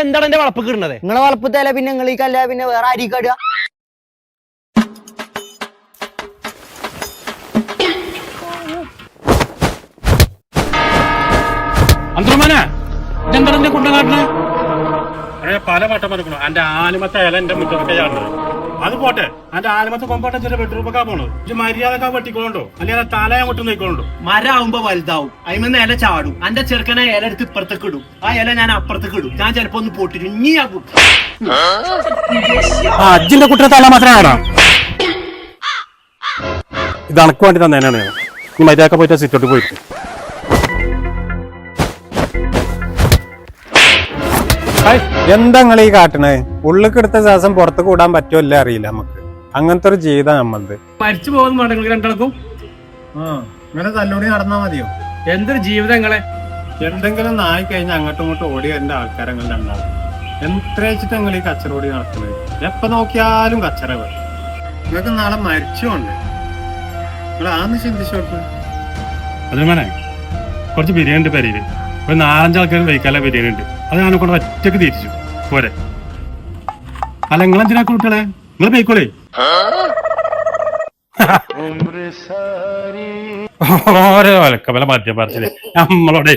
എന്താണ് എന്റെ വളപ്പ് കിടുന്നത് നിങ്ങളെ വളപ്പത്തല്ല പിന്നെ നിങ്ങൾ ഈ കല്ല പിന്നെ വേറെ അരി കടുക പല വട്ടം പറഞ്ഞു എന്റെ ആലുമത്തെ ഇല എന്റെ മുറ്റത്തൊക്കെ ചാടുന്നത്. അത് പോട്ടെ. അതിന്റെ ആലമത്തെ കൊമ്പോട്ടെ ചെറിയ ബെഡ്റൂമൊക്കെ പോണോ. ഇത് മര്യാദ വെട്ടിക്കോണ്ടോ അല്ലെങ്കിൽ തല അങ്ങോട്ട് മര മരാവുമ്പോ വലുതാവും. അതിമെന്ന് ഇല ചാടും. അന്റെ ചെറുക്കനെ ഇല എടുത്ത് ഇപ്പുറത്തേക്ക് ഇടും. ആ ഇല ഞാൻ അപ്പുറത്തേക്ക് ഇടും. ഞാൻ ചിലപ്പോ ഒന്ന് പൊട്ടിരും. ഇനി ആ കുട്ടി ആ അജിന്റെ കുട്ടിയെ തല മാത്രം ആടാ ഇത് അണക്ക് വേണ്ടി തന്നേനാണ് ഞാൻ. നീ മര്യാദക്ക പോയിട്ട് സിറ്റോട്ട് പോയിട്ട് എന്താ നിങ്ങൾ ഈ കാട്ടണേ? ഉള്ളിക്കെടുത്ത ശ്വാസം പുറത്ത് കൂടാൻ പറ്റുമല്ലേ അറിയില്ല നമുക്ക്. അങ്ങനത്തെ ഒരു ജീവിതം നമ്മളത് മരിച്ചു പോകുന്ന രണ്ടാൾക്കും? ഇങ്ങനെ തല്ലുകൂടി നടന്നാ മതിയോ? എന്തൊരു ജീവിതങ്ങളെ എന്തെങ്കിലും നായി കഴിഞ്ഞാൽ അങ്ങോട്ടും ഇങ്ങോട്ടും ഓടി വരേണ്ട ആൾക്കാരങ്ങൾ ഉണ്ടാവും എത്ര നിങ്ങൾ ഈ കച്ചറോടി നടക്കുന്നത് എപ്പോ നോക്കിയാലും കച്ചറ വരും നിങ്ങൾക്ക് നാളെ മരിച്ചുകൊണ്ട് നിങ്ങൾ ആന്ന് ചിന്തിച്ചോട്ട് അതിന് കുറച്ച് ബിരിയാണി ഉണ്ട് പെരയിൽ ഒരു നാലഞ്ച് ആൾക്കാർ കഴിക്കാനുള്ള ബിരിയാണി ഉണ്ട്. അത് ഞാൻ കൊണ്ട് ഒറ്റയ്ക്ക് തിരിച്ചു. പോരെ. അല്ല നിങ്ങൾ എന്തിനാ കുട്ടികളെ? നിങ്ങൾ പോയിക്കോളേ. ഓരോ വലക്കമല മദ്യം പറഞ്ഞില്ലേ നമ്മളോട്.